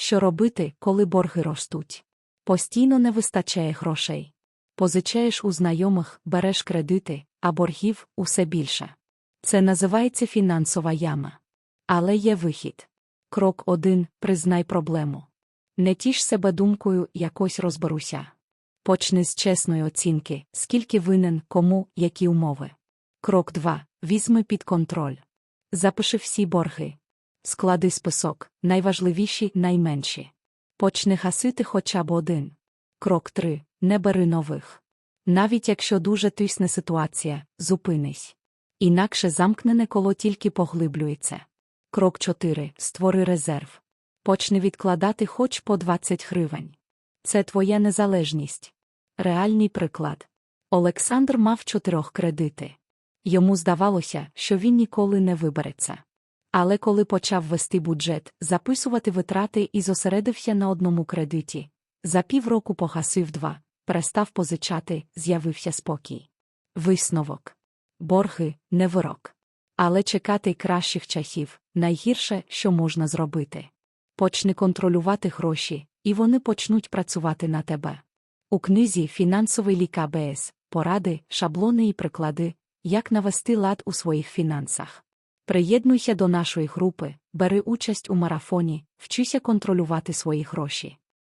Що робити, коли борги ростуть? Постійно не вистачає грошей. Позичаєш у знайомих, береш кредити, а боргів усе більше. Це називається фінансова яма. Але є вихід. Крок 1. Признай проблему. Не тіш себе думкою якось розберуся. Почни з чесної оцінки, скільки винен, кому, які умови. Крок 2. Візьми під контроль. Запиши всі борги. Склади список, найважливіші, найменші. Почни гасити хоча б один. Крок 3. Не бери нових. Навіть якщо дуже тисне ситуація, зупинись. Інакше замкнене коло тільки поглиблюється. Крок 4. Створи резерв. Почни відкладати хоч по 20 гривень. Це твоя незалежність. Реальний приклад. Олександр мав чотирьох кредити. Йому здавалося, що він ніколи не вибереться. Але коли почав вести бюджет, записувати витрати і зосередився на одному кредиті, за півроку погасив два, перестав позичати, з'явився спокій. Висновок. Борги не вирок. Але чекати кращих часів найгірше, що можна зробити. Почни контролювати гроші, і вони почнуть працювати на тебе. У книзі Фінансовий лік АБС поради, шаблони і приклади, як навести лад у своїх фінансах. Приєднуйся до нашої групи, бери участь у марафоні, вчися контролювати свої гроші.